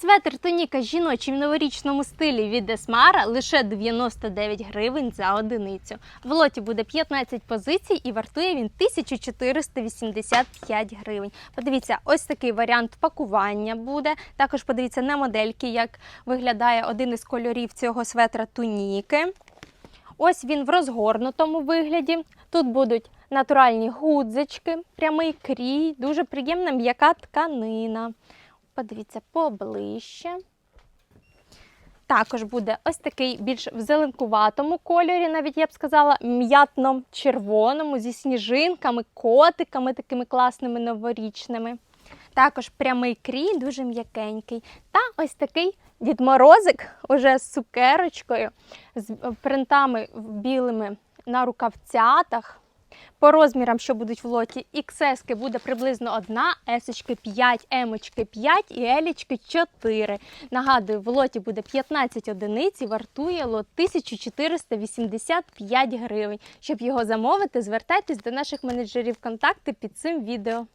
Светр тоніка жіночий в новорічному стилі від Есмара лише 99 гривень за одиницю. В лоті буде 15 позицій і вартує він 1485 гривень. Подивіться, ось такий варіант пакування буде. Також подивіться на модельки, як виглядає один із кольорів цього светра туніки. Ось він в розгорнутому вигляді. Тут будуть натуральні гудзички, прямий крій, дуже приємна м'яка тканина. Подивіться поближче. Також буде ось такий більш в зеленкуватому кольорі, навіть я б сказала, м'ятно-червоному, зі сніжинками, котиками такими класними новорічними. Також прямий крій, дуже м'якенький. Та ось такий Дід Морозик уже з цукерочкою, з принтами білими на рукавцятах. По розмірам, що будуть в лоті, XS буде приблизно одна, S 5, M 5 і L 4. Нагадую, в лоті буде 15 одиниць і вартує лот 1485 гривень. Щоб його замовити, звертайтесь до наших менеджерів контакти під цим відео.